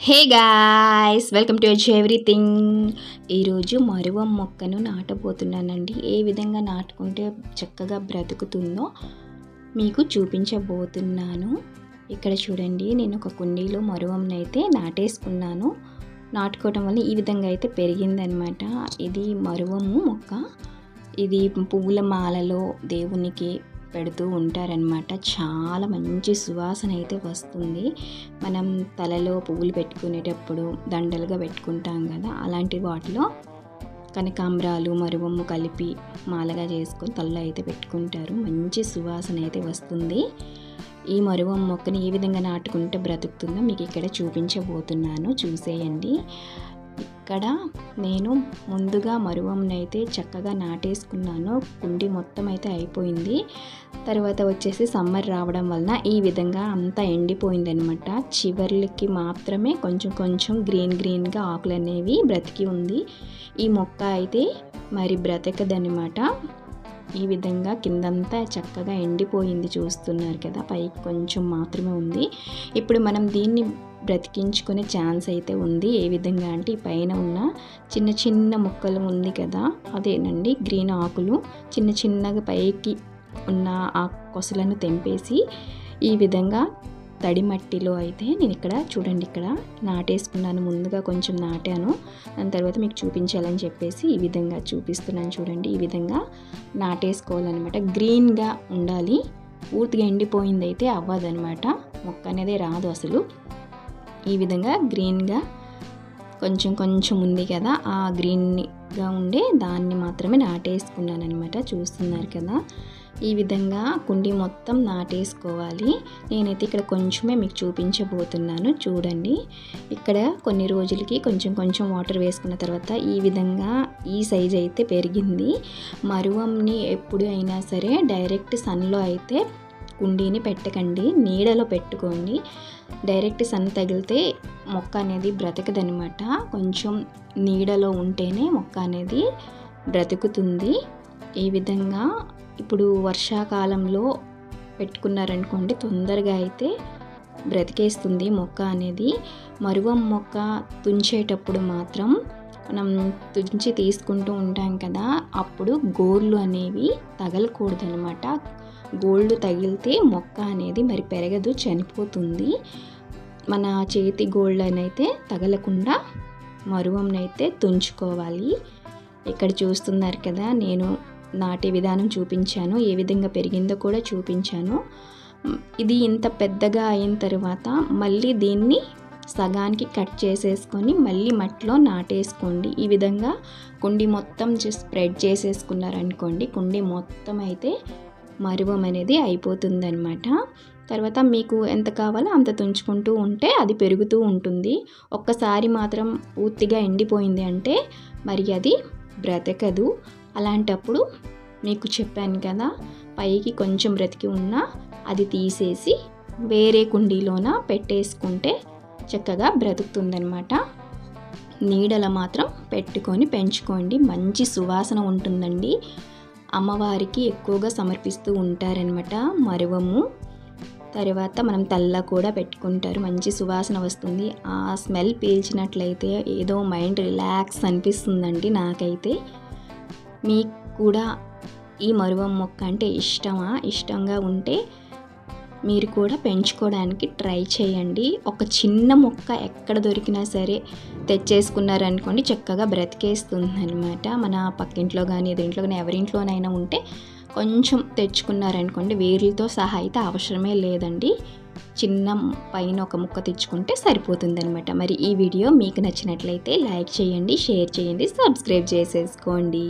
Hey guys welcome to H everything. ఈరోజు మరువ మొక్కను నాటబోతున్నానండి. ఏ విధంగా నాటుకుంటే చక్కగా బ్రతుకుతుందో మీకు చూపించబోతున్నాను. ఇక్కడ చూడండి నేను ఒక కుండీలో మరువంనైతే నాటేసుకున్నాను. నాటుకోవటం వల్ల ఈ విధంగా అయితే పెరిగిందనమాట. ఇది మరువము మొక్క. ఇది పువ్వుల మాలలో దేవునికి పెడుతూ ఉంటారనమాట చాలా మంచి సువాసన అయితే వస్తుంది. మనం తలలో పువ్వులు పెట్టుకునేటప్పుడు దండలుగా పెట్టుకుంటాం కదా అలాంటి వాటిలో కనకాంబరాలు మరువమ్ము కలిపి మాలగా చేసుకొని తలలో అయితే పెట్టుకుంటారు. మంచి సువాసన అయితే వస్తుంది. ఈ మరువం మొక్కని ఏ విధంగా నాటుకుంటే బ్రతుకుతుందో మీకు ఇక్కడ చూపించబోతున్నాను. చూసేయండి. ఇక్కడ నేను ముందుగా మరువంనైతే చక్కగా నాటేసుకున్నాను. కుండి మొత్తం అయితే అయిపోయింది. తర్వాత వచ్చేసి సమ్మర్ రావడం వలన ఈ విధంగా అంతా ఎండిపోయింది అనమాట చివర్లకి మాత్రమే కొంచెం కొంచెం గ్రీన్ గ్రీన్గా ఆకులు అనేవి బ్రతికి ఉంది. ఈ మొక్క అయితే మరి బ్రతకదనమాట ఈ విధంగా కిందంతా చక్కగా ఎండిపోయింది చూస్తున్నారు కదా. పైకి కొంచెం మాత్రమే ఉంది. ఇప్పుడు మనం దీన్ని బ్రతికించుకునే ఛాన్స్ అయితే ఉంది. ఏ విధంగా అంటే ఈ పైన ఉన్న చిన్న చిన్న మొక్కలు ఉంది కదా అదేనండి గ్రీన్ ఆకులు. చిన్న చిన్నగా పైకి ఉన్న ఆ కొసలను తెంపేసి ఈ విధంగా తడి మట్టిలో అయితే నేను ఇక్కడ చూడండి ఇక్కడ నాటేసుకున్నాను. ముందుగా కొంచెం నాటాను. దాని తర్వాత మీకు చూపించాలని చెప్పేసి ఈ విధంగా చూపిస్తున్నాను చూడండి. ఈ విధంగా నాటేసుకోవాలన్నమాట. గ్రీన్గా ఉండాలి. పూర్తిగా ఎండిపోయింది అయితే అవ్వదనమాట మొక్క అనేది రాదు అసలు. ఈ విధంగా గ్రీన్గా కొంచెం కొంచెం ఉంది కదా ఆ గ్రీన్గా ఉండే దాన్ని మాత్రమే నాటేసుకున్నాను అనమాట చూస్తున్నారు కదా ఈ విధంగా కుండి మొత్తం నాటేసుకోవాలి. నేనైతే ఇక్కడ కొంచెమే మీకు చూపించబోతున్నాను. చూడండి ఇక్కడ కొన్ని రోజులకి కొంచెం కొంచెం వాటర్ వేసుకున్న తర్వాత ఈ విధంగా ఈ సైజ్ అయితే పెరిగింది. మరువంని ఎప్పుడు అయినా సరే డైరెక్ట్ సన్లో అయితే కుండీని పెట్టకండి నీడలో పెట్టుకోండి. డైరెక్ట్ సన్ తగిలితే మొక్క అనేది బ్రతకదనమాట కొంచెం నీడలో ఉంటేనే మొక్క అనేది బ్రతుకుతుంది. ఈ విధంగా ఇప్పుడు వర్షాకాలంలో పెట్టుకున్నారనుకోండి తొందరగా అయితే బ్రతికేస్తుంది మొక్క అనేది. మరువం మొక్క తుంచేటప్పుడు మాత్రం మనం తుంచి తీసుకుంటూ ఉంటాం కదా అప్పుడు గోర్లు అనేవి తగలకూడదనమాట గోల్డ్ తగిలితే మొక్క అనేది మరి పెరగదు చనిపోతుంది. మన చేతి గోల్డ్ అయితే తగలకుండా మరువంనైతే తుంచుకోవాలి. ఇక్కడ చూస్తున్నారు కదా నేను నాటే విధానం చూపించాను ఏ విధంగా పెరిగిందో కూడా చూపించాను. ఇది ఇంత పెద్దగా అయిన తర్వాత మళ్ళీ దీన్ని సగానికి కట్ చేసేసుకొని మళ్ళీ మట్టిలో నాటేసుకోండి. ఈ విధంగా కుండి మొత్తం స్ప్రెడ్ చేసేసుకున్నారనుకోండి కుండి మొత్తం అయితే మరువం అనేది అయిపోతుందనమాట తర్వాత మీకు ఎంత కావాలో అంత తుంచుకుంటూ ఉంటే అది పెరుగుతూ ఉంటుంది. ఒక్కసారి మాత్రం పూర్తిగా ఎండిపోయింది అంటే మరి అది బ్రతకదు. అలాంటప్పుడు మీకు చెప్పాను కదా పైకి కొంచెం బ్రతికి ఉన్నా అది తీసేసి వేరే కుండీలోన పెట్టేసుకుంటే చక్కగా బ్రతుకుతుందనమాట నీడల మాత్రం పెట్టుకొని పెంచుకోండి. మంచి సువాసన ఉంటుందండి. అమ్మవారికి ఎక్కువగా సమర్పిస్తూ ఉంటారనమాట మరువము. తర్వాత మనం తల్ల కూడా పెట్టుకుంటారు. మంచి సువాసన వస్తుంది. ఆ స్మెల్ పీల్చినట్లయితే ఏదో మైండ్ రిలాక్స్ అనిపిస్తుందండి నాకైతే. మీకు కూడా ఈ మరువం మొక్క అంటే ఇష్టమా? ఇష్టంగా ఉంటే మీరు కూడా పెంచుకోవడానికి ట్రై చేయండి. ఒక చిన్న మొక్క ఎక్కడ దొరికినా సరే తెచ్చేసుకున్నారనుకోండి చక్కగా బ్రతికేస్తుంది అనమాట మన పక్కింట్లో కానీ ఎదురింట్లో కానీ ఎవరింట్లోనైనా ఉంటే కొంచెం తెచ్చుకున్నారనుకోండి వేర్లతో సహా అయితే అవసరమే లేదండి. చిన్న పైన ఒక ముక్క తెచ్చుకుంటే సరిపోతుంది అనమాట మరి ఈ వీడియో మీకు నచ్చినట్లయితే లైక్ చేయండి షేర్ చేయండి సబ్స్క్రైబ్ చేసేసుకోండి.